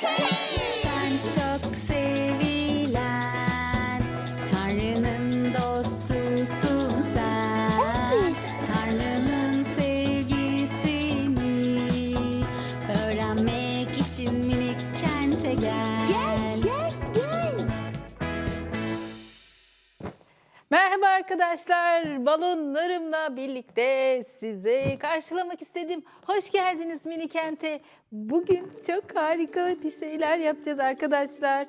Sen çok sevilen arkadaşlar. Balonlarımla birlikte sizi karşılamak istedim. Hoş geldiniz mini kente. Bugün çok harika bir şeyler yapacağız arkadaşlar.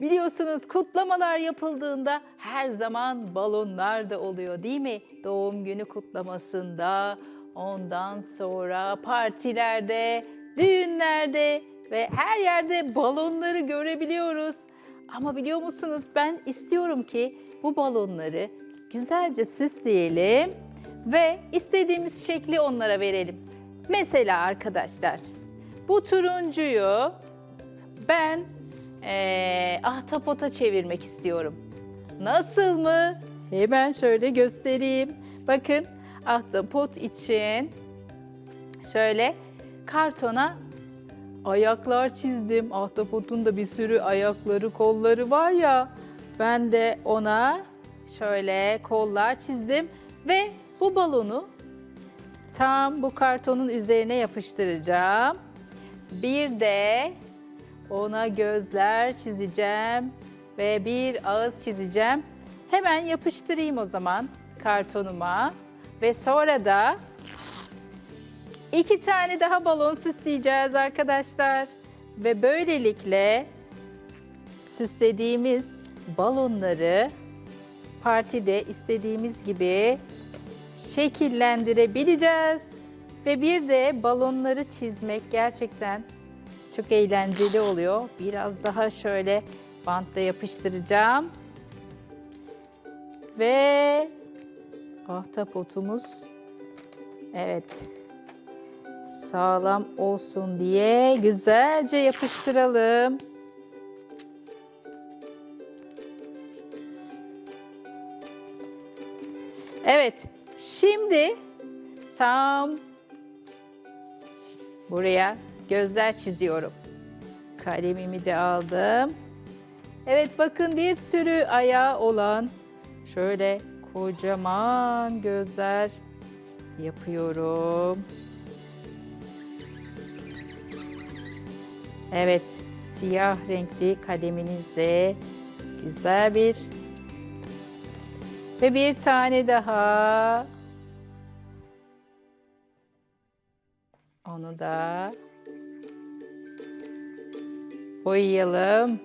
Biliyorsunuz kutlamalar yapıldığında her zaman balonlar da oluyor değil mi? Doğum günü kutlamasında, ondan sonra partilerde, düğünlerde ve her yerde balonları görebiliyoruz. Ama biliyor musunuz ben istiyorum ki bu balonları güzelce süsleyelim ve istediğimiz şekli onlara verelim. Mesela arkadaşlar bu turuncuyu ben eee ahtapota çevirmek istiyorum. Nasıl mı? Hemen şöyle göstereyim. Bakın ahtapot için şöyle kartona ayaklar çizdim. Ahtapotun da bir sürü ayakları, kolları var ya. Ben de ona şöyle kollar çizdim ve bu balonu tam bu kartonun üzerine yapıştıracağım. Bir de ona gözler çizeceğim ve bir ağız çizeceğim. Hemen yapıştırayım o zaman kartonuma ve sonra da İki tane daha balon süsleyeceğiz arkadaşlar. Ve böylelikle süslediğimiz balonları partide istediğimiz gibi şekillendirebileceğiz. Ve bir de balonları çizmek gerçekten çok eğlenceli oluyor. Biraz daha şöyle bantla yapıştıracağım. Ve ahtapotumuz evet sağlam olsun diye güzelce yapıştıralım. Evet, şimdi tam buraya gözler çiziyorum. Kalemimi de aldım. Evet bakın bir sürü ayağı olan şöyle kocaman gözler yapıyorum. Evet, siyah renkli kaleminizle güzel bir ve bir tane daha. Onu da boyayalım.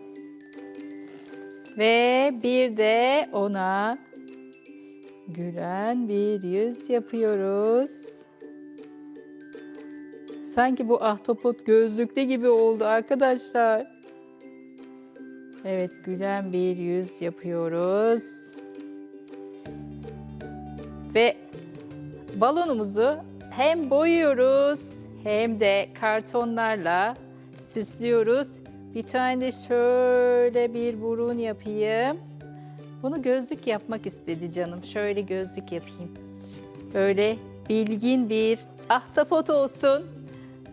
Ve bir de ona gülen bir yüz yapıyoruz. Sanki bu ahtapot gözlükte gibi oldu arkadaşlar. Evet gülen bir yüz yapıyoruz. Ve balonumuzu hem boyuyoruz hem de kartonlarla süslüyoruz. Bir tane de şöyle bir burun yapayım. Bunu gözlük yapmak istedi canım. Şöyle gözlük yapayım. Böyle bilgin bir ahtapot olsun.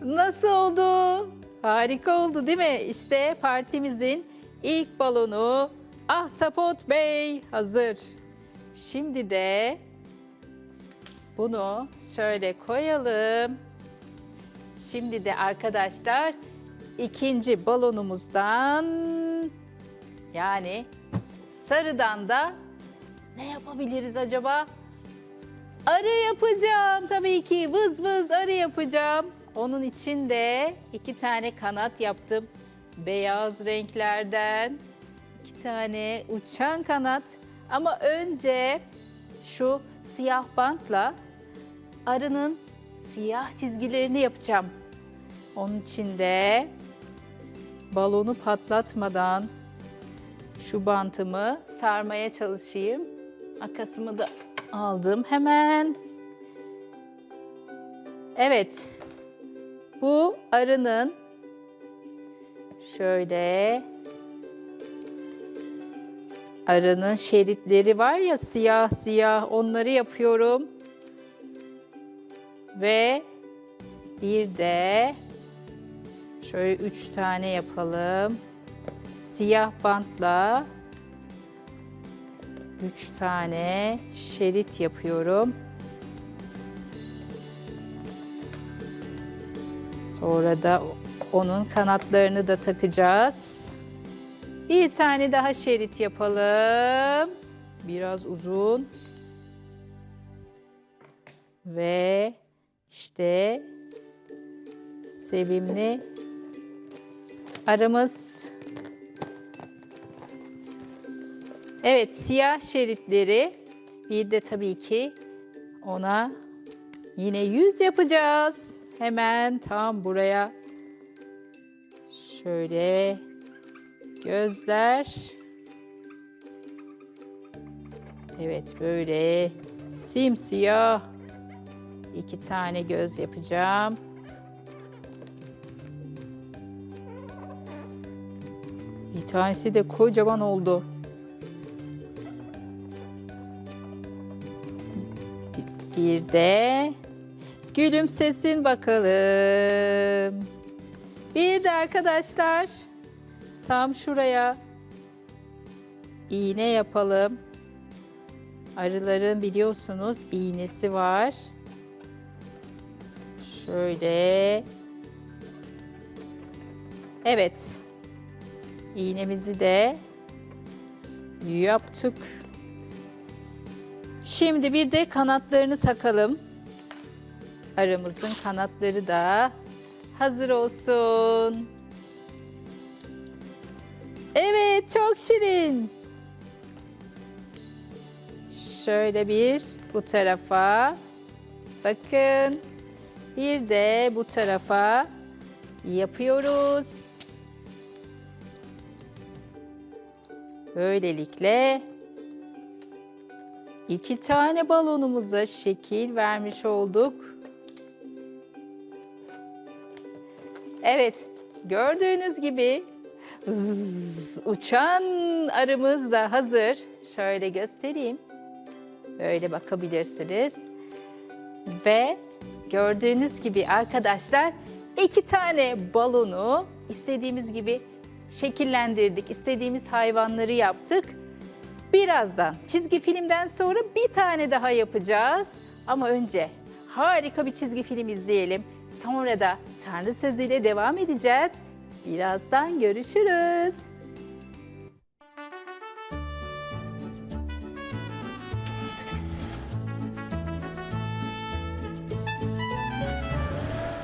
Nasıl oldu? Harika oldu değil mi? İşte partimizin ilk balonu Ahtapot Bey hazır. Şimdi de bunu şöyle koyalım. Şimdi de arkadaşlar ikinci balonumuzdan yani sarıdan da ne yapabiliriz acaba? Arı yapacağım tabii ki vız vız arı yapacağım. Onun için de iki tane kanat yaptım. Beyaz renklerden iki tane uçan kanat. Ama önce şu siyah bantla arının siyah çizgilerini yapacağım. Onun için de balonu patlatmadan şu bantımı sarmaya çalışayım. Makasımı da aldım hemen. Evet. Bu arının şöyle arının şeritleri var ya siyah siyah onları yapıyorum. Ve bir de Şöyle üç tane yapalım. Siyah bantla üç tane şerit yapıyorum. Sonra da onun kanatlarını da takacağız. Bir tane daha şerit yapalım. Biraz uzun. Ve işte sevimli arımız. Evet, siyah şeritleri bir de tabii ki ona yine yüz yapacağız. Hemen tam buraya şöyle gözler. Evet, böyle simsiyah iki tane göz yapacağım. Bir tanesi de kocaman oldu. Bir de gülümsesin bakalım. Bir de arkadaşlar tam şuraya iğne yapalım. Arıların biliyorsunuz iğnesi var. Şöyle. Evet. İğnemizi de yaptık. Şimdi bir de kanatlarını takalım. Arımızın kanatları da hazır olsun. Evet, çok şirin. Şöyle bir bu tarafa. Bakın. Bir de bu tarafa yapıyoruz. Böylelikle iki tane balonumuza şekil vermiş olduk. Evet, gördüğünüz gibi zzz, uçan arımız da hazır. Şöyle göstereyim. Böyle bakabilirsiniz. Ve gördüğünüz gibi arkadaşlar iki tane balonu istediğimiz gibi şekillendirdik. İstediğimiz hayvanları yaptık. Birazdan çizgi filmden sonra bir tane daha yapacağız. Ama önce harika bir çizgi film izleyelim. Sonra da Tanrı sözüyle devam edeceğiz. Birazdan görüşürüz.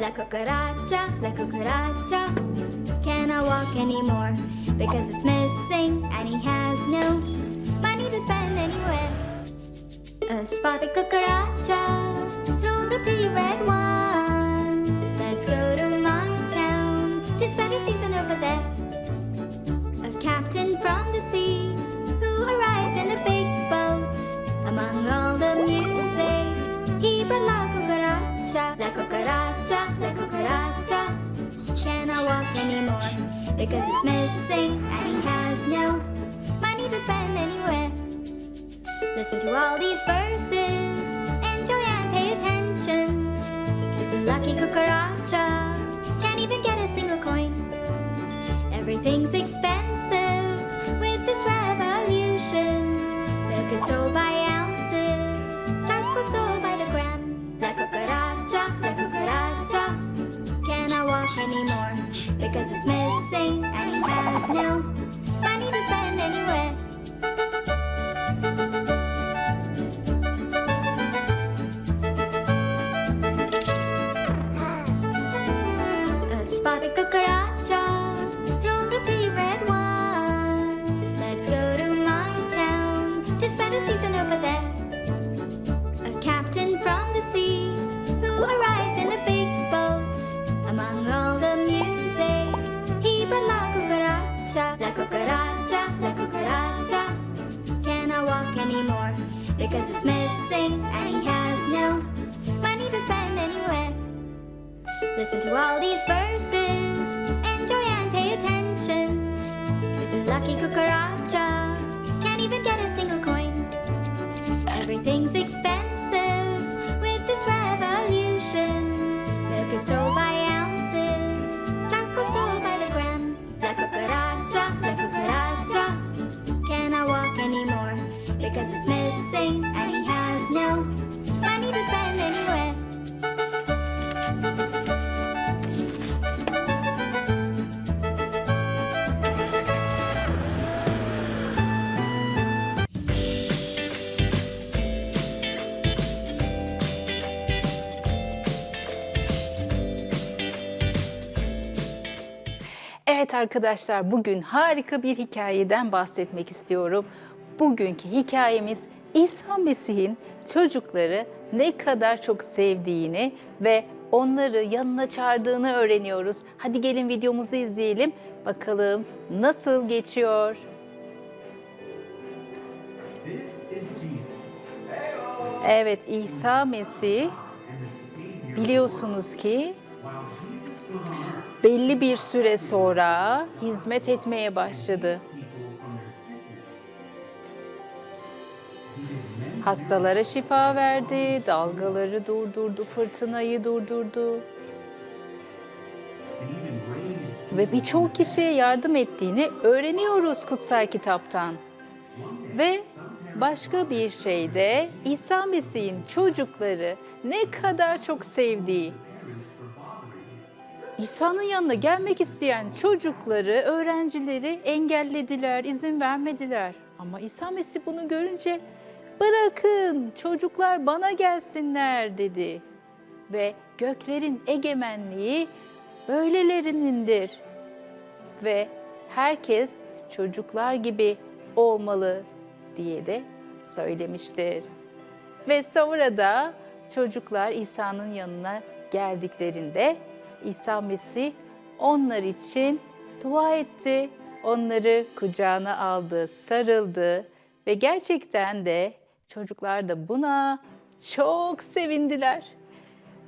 La cucaracha, la cucaracha cannot walk anymore because it's missing and he has no money to spend anywhere. A spotted cucaracha told a pretty red one, because it's missing and he has no money to spend anywhere. Listen to all these verses, enjoy and pay attention. Cause the lucky cucaracha arkadaşlar bugün harika bir hikayeden bahsetmek istiyorum. Bugünkü hikayemiz İsa Mesih'in çocukları ne kadar çok sevdiğini ve onları yanına çağırdığını öğreniyoruz. Hadi gelin videomuzu izleyelim. Bakalım nasıl geçiyor. This is Jesus, Evet İsa Mesih biliyorsunuz ki Belli bir süre sonra hizmet etmeye başladı. Hastalara şifa verdi, dalgaları durdurdu, fırtınayı durdurdu ve birçok kişiye yardım ettiğini öğreniyoruz kutsal kitaptan. Ve başka bir şey de İsa Mesih'in çocukları ne kadar çok sevdiği. İsa'nın yanına gelmek isteyen çocukları, öğrencileri engellediler, izin vermediler. Ama İsa Mesih bunu görünce bırakın çocuklar bana gelsinler dedi. Ve göklerin egemenliği böylelerinindir. Ve herkes çocuklar gibi olmalı diye de söylemiştir. Ve sonra da çocuklar İsa'nın yanına geldiklerinde İsa Mesih onlar için dua etti. Onları kucağına aldı, sarıldı ve gerçekten de çocuklar da buna çok sevindiler.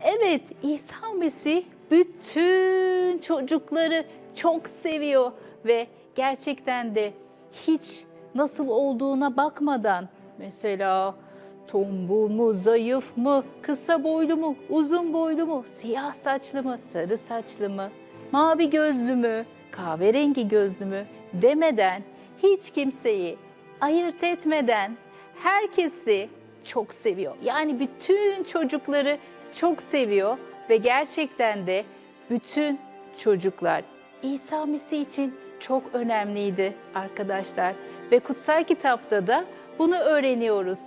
Evet, İsa Mesih bütün çocukları çok seviyor ve gerçekten de hiç nasıl olduğuna bakmadan mesela tombul mu, zayıf mı, kısa boylu mu, uzun boylu mu, siyah saçlı mı, sarı saçlı mı, mavi gözlü mü, kahverengi gözlü mü demeden hiç kimseyi ayırt etmeden herkesi çok seviyor. Yani bütün çocukları çok seviyor ve gerçekten de bütün çocuklar İsa Mesih için çok önemliydi arkadaşlar. Ve kutsal kitapta da bunu öğreniyoruz.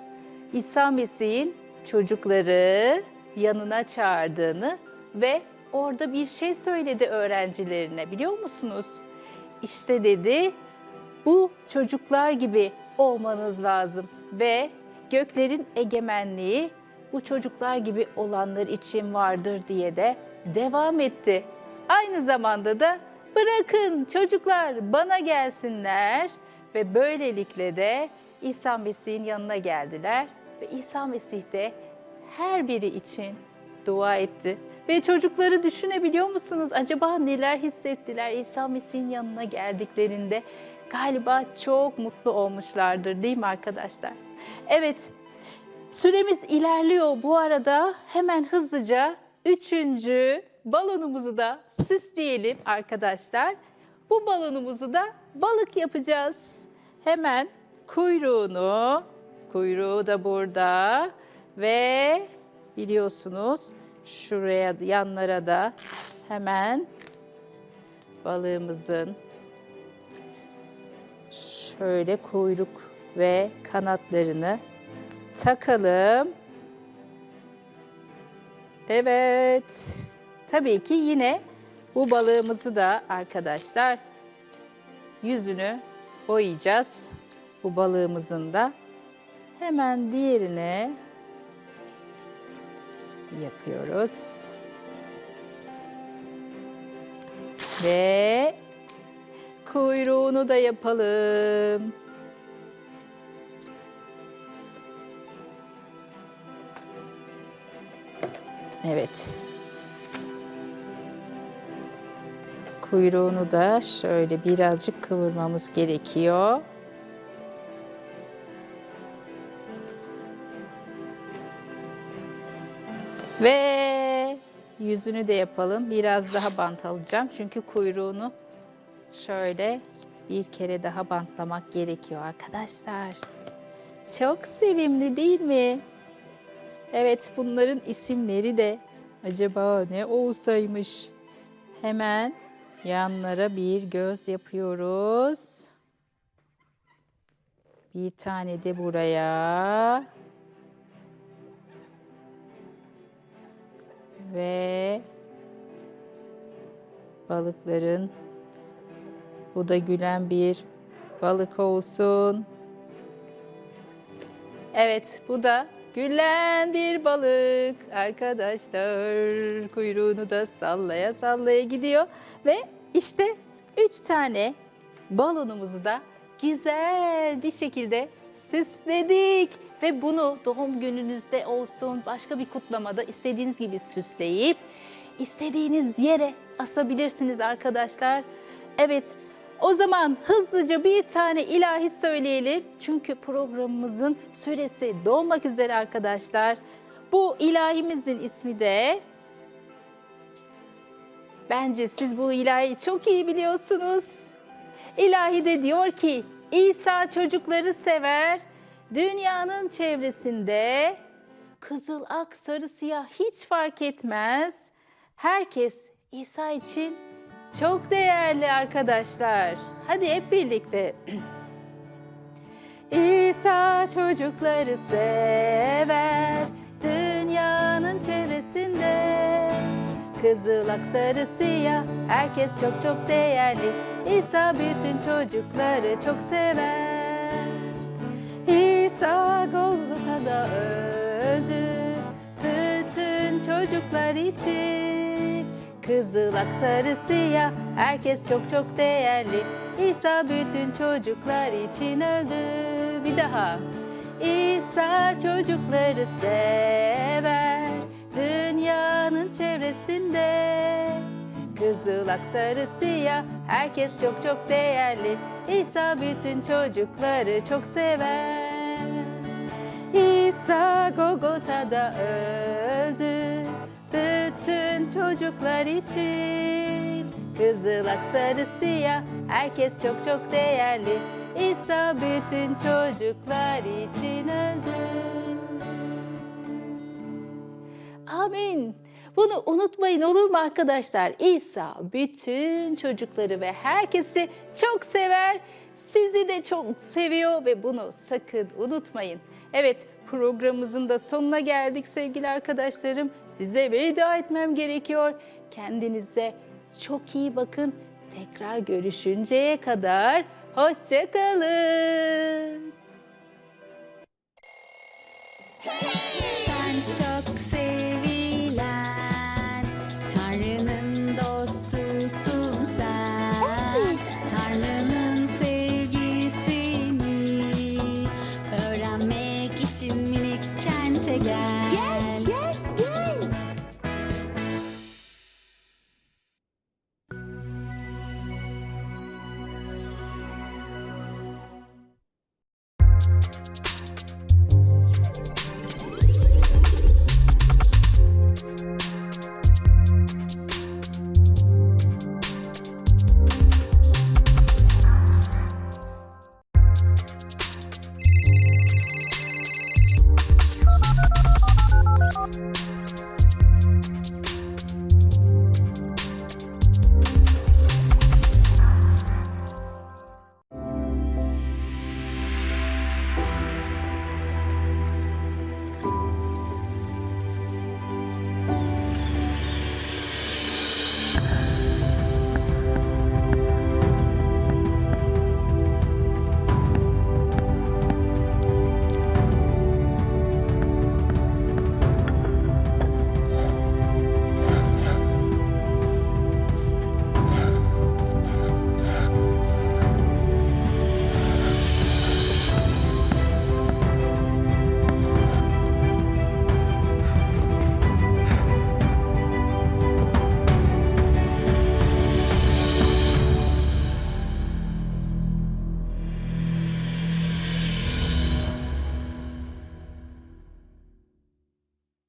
İsa Mesih'in çocukları yanına çağırdığını ve orada bir şey söyledi öğrencilerine biliyor musunuz? İşte dedi bu çocuklar gibi olmanız lazım ve göklerin egemenliği bu çocuklar gibi olanlar için vardır diye de devam etti. Aynı zamanda da bırakın çocuklar bana gelsinler ve böylelikle de İsa Mesih'in yanına geldiler ve İsa Mesih de her biri için dua etti. Ve çocukları düşünebiliyor musunuz? Acaba neler hissettiler İsa Mesih'in yanına geldiklerinde? Galiba çok mutlu olmuşlardır değil mi arkadaşlar? Evet, süremiz ilerliyor. Bu arada hemen hızlıca üçüncü balonumuzu da süsleyelim arkadaşlar. Bu balonumuzu da balık yapacağız. Hemen kuyruğunu, kuyruğu da burada ve biliyorsunuz şuraya yanlara da hemen balığımızın şöyle kuyruk ve kanatlarını takalım. Evet. Tabii ki yine bu balığımızı da arkadaşlar yüzünü boyayacağız. Bu balığımızın da hemen diğerine yapıyoruz. Ve kuyruğunu da yapalım. Evet. Kuyruğunu da şöyle birazcık kıvırmamız gerekiyor. Ve yüzünü de yapalım. Biraz daha bant alacağım. Çünkü kuyruğunu şöyle bir kere daha bantlamak gerekiyor arkadaşlar. Çok sevimli değil mi? Evet bunların isimleri de acaba ne olsaymış? Hemen yanlara bir göz yapıyoruz. Bir tane de buraya. Ve balıkların Bu da gülen bir balık olsun. Evet, bu da gülen bir balık arkadaşlar. Kuyruğunu da sallaya sallaya gidiyor ve işte üç tane balonumuzu da güzel bir şekilde süsledik ve bunu doğum gününüzde olsun başka bir kutlamada istediğiniz gibi süsleyip istediğiniz yere asabilirsiniz arkadaşlar. Evet o zaman hızlıca bir tane ilahi söyleyelim. Çünkü programımızın süresi dolmak üzere arkadaşlar. Bu ilahimizin ismi de Bence siz bu ilahi çok iyi biliyorsunuz. İlahi de diyor ki İsa çocukları sever. Dünyanın çevresinde kızıl, ak, sarı, siyah hiç fark etmez. Herkes İsa için çok değerli arkadaşlar. Hadi hep birlikte. İsa çocukları sever dünyanın çevresinde. Kızıl ak sarı siyah herkes çok çok değerli. İsa bütün çocukları çok sever. İsa Golgota'da öldü bütün çocuklar için. Kızıl ak sarı siyah herkes çok çok değerli. İsa bütün çocuklar için öldü. Bir daha. İsa çocukları sever dünyanın çevresinde. Kızıl ak sarı siyah herkes çok çok değerli. İsa bütün çocukları çok sever. İsa Gogota'da öldü bütün çocuklar için. Kızıl ak sarı siyah herkes çok çok değerli. İsa bütün çocuklar için öldü. Amin. Bunu unutmayın olur mu arkadaşlar? İsa bütün çocukları ve herkesi çok sever. Sizi de çok seviyor ve bunu sakın unutmayın. Evet programımızın da sonuna geldik sevgili arkadaşlarım. Size veda etmem gerekiyor. Kendinize çok iyi bakın. Tekrar görüşünceye kadar hoşçakalın.